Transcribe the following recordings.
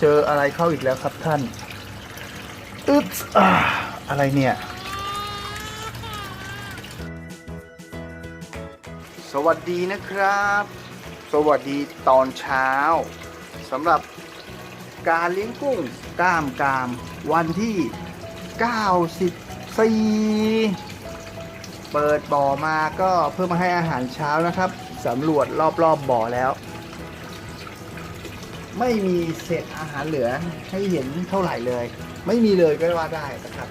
เจออะไรเข้าอีกแล้วครับท่านอึ๊ดอะไรเนี่ย สวัสดีนะครับ สวัสดีตอนเช้าสำหรับการเลี้ยงกุ้งกล้ามกาม วันที่ 94 เปิดบ่อมาก็เพื่อมาให้อาหารเช้านะครับสำรวจรอบๆบบ่อแล้ว ไม่มีเศษอาหารเหลือให้เห็นเท่าไหร่เลย ไม่มีเลยก็ว่าได้นะครับ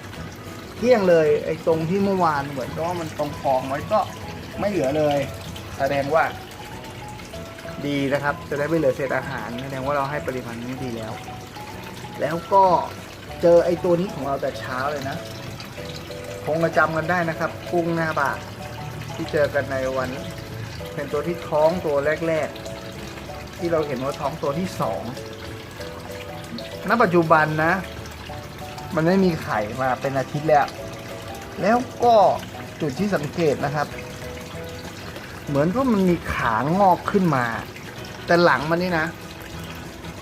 เกลี้ยงเลยไอ้ตรงที่เมื่อวานเหมือนกับว่ามันตรงคลองไว้ก็ไม่เหลือเลย แสดงว่า ดีนะครับ จะได้ไม่เหลือเศษอาหารแสดงว่าเราให้ปริมาณนี้ดีแล้ว แล้วก็เจอไอ้ตัวนี้ของเราแต่เช้าเลยนะคงจะจำกันได้นะครับ กุ้งหน้าบาที่เจอกันในวัน เป็นตัวที่ท้องตัวแรก ๆ ที่เราเห็นว่าท้องตัวที่สองณปัจจุบันนะ มันไม่มีไข่มาเป็นอาทิตย์แล้ว แล้วก็จุดที่สังเกตนะครับ เหมือนว่ามันมีขางอกขึ้นมา แต่หลังมันนี่นะ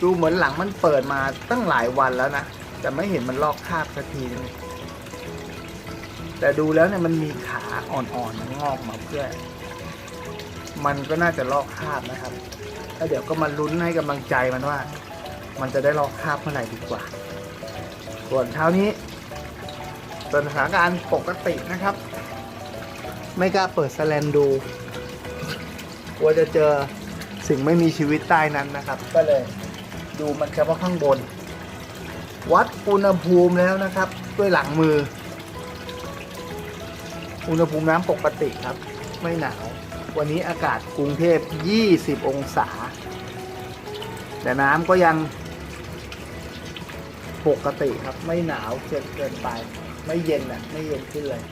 ดูเหมือนหลังมันเปิดมาตั้งหลายวันแล้วนะ แต่ไม่เห็นมันลอกคราบสักทีนึงแต่ดูแล้วเนี่ยมันมีขาอ่อนๆมันงอกมาเพื่อ มันก็น่าจะลอกคราบนะครับแล้วเดี๋ยวก็มาลุ้นให้กำลังใจมันว่า มันจะได้ลอกคราบเมื่อไหร่ดีกว่า ส่วนเช้านี้สถานการณ์ปกตินะครับ ไม่กล้าเปิดสแลนดูกลัวจะเจอสิ่งไม่มีชีวิตใต้นั้นนะครับ ก็เลยดูมันเฉพาะข้างบน วัดอุณหภูมิแล้วนะครับ ด้วยหลังมือ อุณหภูมิน้ำปกติครับ ไม่หนาว วันนี้อากาศกรุงเทพ 20 องศา แต่น้ำก็ยังปกติครับ ไม่หนาวเกินเกินไป ไม่เย็นอะไม่เย็นขึ้นเลย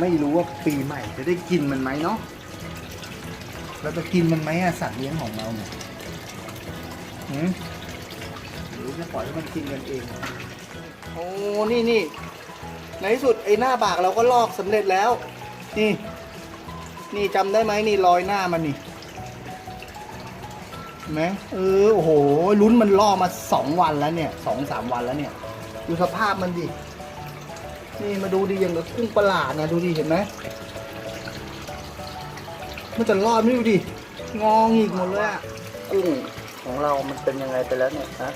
ไม่รู้ว่าปีใหม่จะได้กินมันไหมเนาะเราจะกินมันไหมอะสัตว์เลี้ยงของเราเนี่ย หืมหรือจะปล่อยให้มันกินกันเอง โอ้ นี่นี่ ในที่สุดไอ้หน้าบากเราก็ลอกสำเร็จแล้ว นี่ นี่จำได้ไหมนี่รอยหน้ามันนี่เห็นไหมเออ โอ้โห ลุ้นมันล่อมาสองวันแล้วเนี่ยสองสามวันแล้วเนี่ย ดูสภาพมันดิ นี่มาดูดิอย่างกับกุ้งประหลาดนะ ดูดิเห็นไหม มันจะรอดไม่ดูดิ งองอีกหมดเลยอะกุ้ง ของเรามันเป็นยังไงไปแล้วเนี่ยฮะ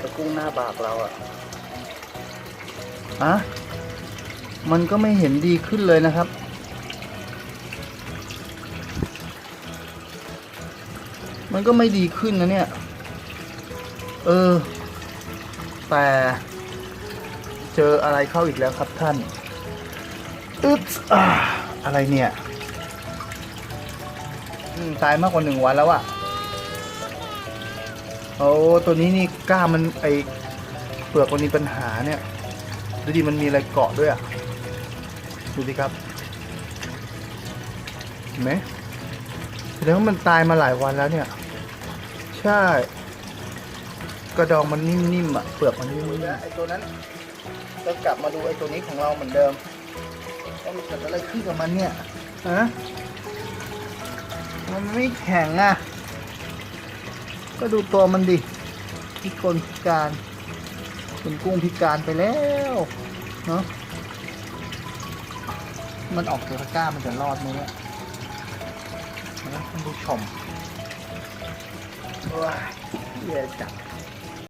ต่กุ้งหน้าบากเราอะอะมันก็ไม่เห็นดีขึ้นเลยนะครับ มันก็ไม่ดีขึ้นนะเนี่ย เออ แต่เจออะไรเข้าอีกแล้วครับท่านอึ๊ดอ่าอะไรเนี่ยอืมตายมากกว่าหนึ่งวันแล้วอะ โอ้ตัวนี้นี่กล้ามันไอเปลือกมันมีปัญหาเนี่ยดูดิมันมีอะไรเกาะด้วยอะดูดิครับเห็นไหมแสดงว่ามันตายมาหลายวันแล้วเนี่ย ใช่ กระดองมันนิ่มๆอะเปลือกมันนิ่มๆไอตัวนั้นก็กลับมาดูไอตัวนี้ของเราเหมือนเดิมว่ามันเกิดอะไรขึ้นกับมันเนี่ยฮะมันไม่แข็งอะ ก็ดูตัวมันดิพิกลพิการเป็นกุ้งพิการไปแล้วเนาะมันออกจากตะกร้ามันจะรอดไหมเนี่ยนะท่านผู้ชมว้าเหี้ยจัง